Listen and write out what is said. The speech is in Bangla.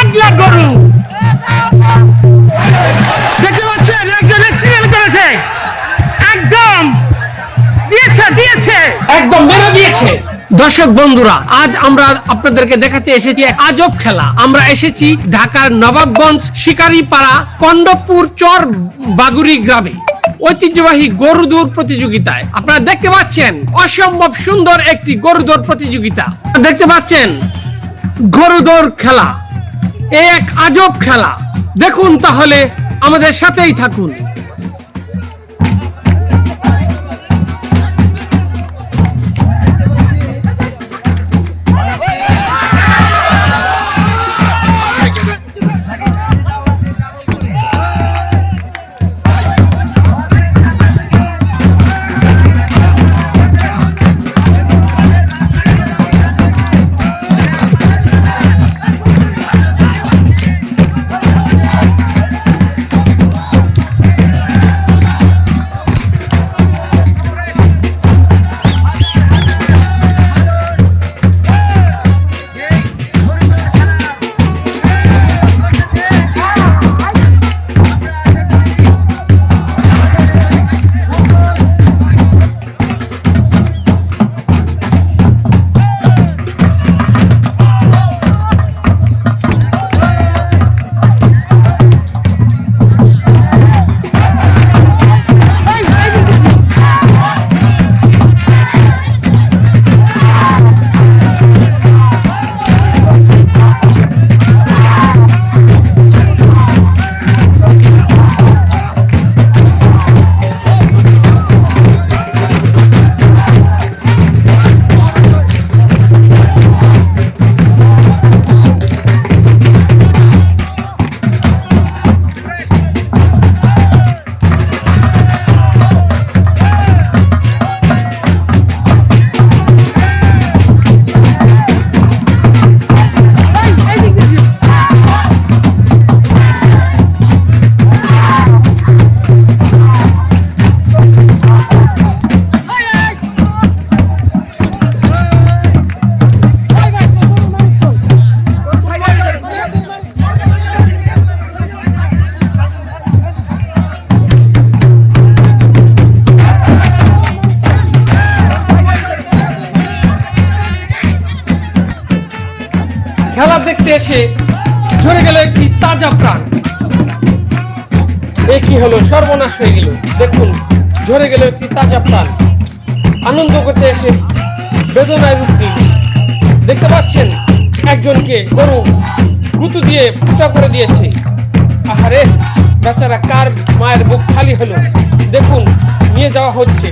পাগলা গরু। দেখতে পাচ্ছেন? একজন অ্যাক্সিডেন্ট করেছে। একদম দিয়েছে দিয়েছে। একদম মেরে দিয়েছে। দর্শক বন্ধুরা, আজ আমরা আপনাদেরকে দেখাতে এসেছি আজব খেলা। আমরা এসেছি ঢাকার নবাবগঞ্জ শিকারীপাড়া কন্ডকপুর চর বাগুড়ি গ্রামে। ঐতিহ্যবাহী গরু দৌড় প্রতিযোগিতায়। আপনারা দেখতে পাচ্ছেন, অসম্ভব সুন্দর একটি গরু দৌড় প্রতিযোগিতা। দেখতে পাচ্ছেন, গরু দৌড় খেলা। এ এক আজব খেলা। দেখুন তাহলে আমাদের সাথেই থাকুন। খেলা দেখতে এসে ঝরে গেল একটি তাজা প্রাণ। এ কি হলো? সর্বনাশ হয়ে গেল। দেখুন, ঝরে গেল একটি তাজা প্রাণ। আনন্দ করতে এসে বেদনায় রূপ দেখতে পাচ্ছেন, একজনকে গরু গুতু দিয়ে ফুটা করে দিয়েছে। আহারে, বেচারা কার মায়ের বুক খালি হলো? দেখুন, নিয়ে যাওয়া হচ্ছে।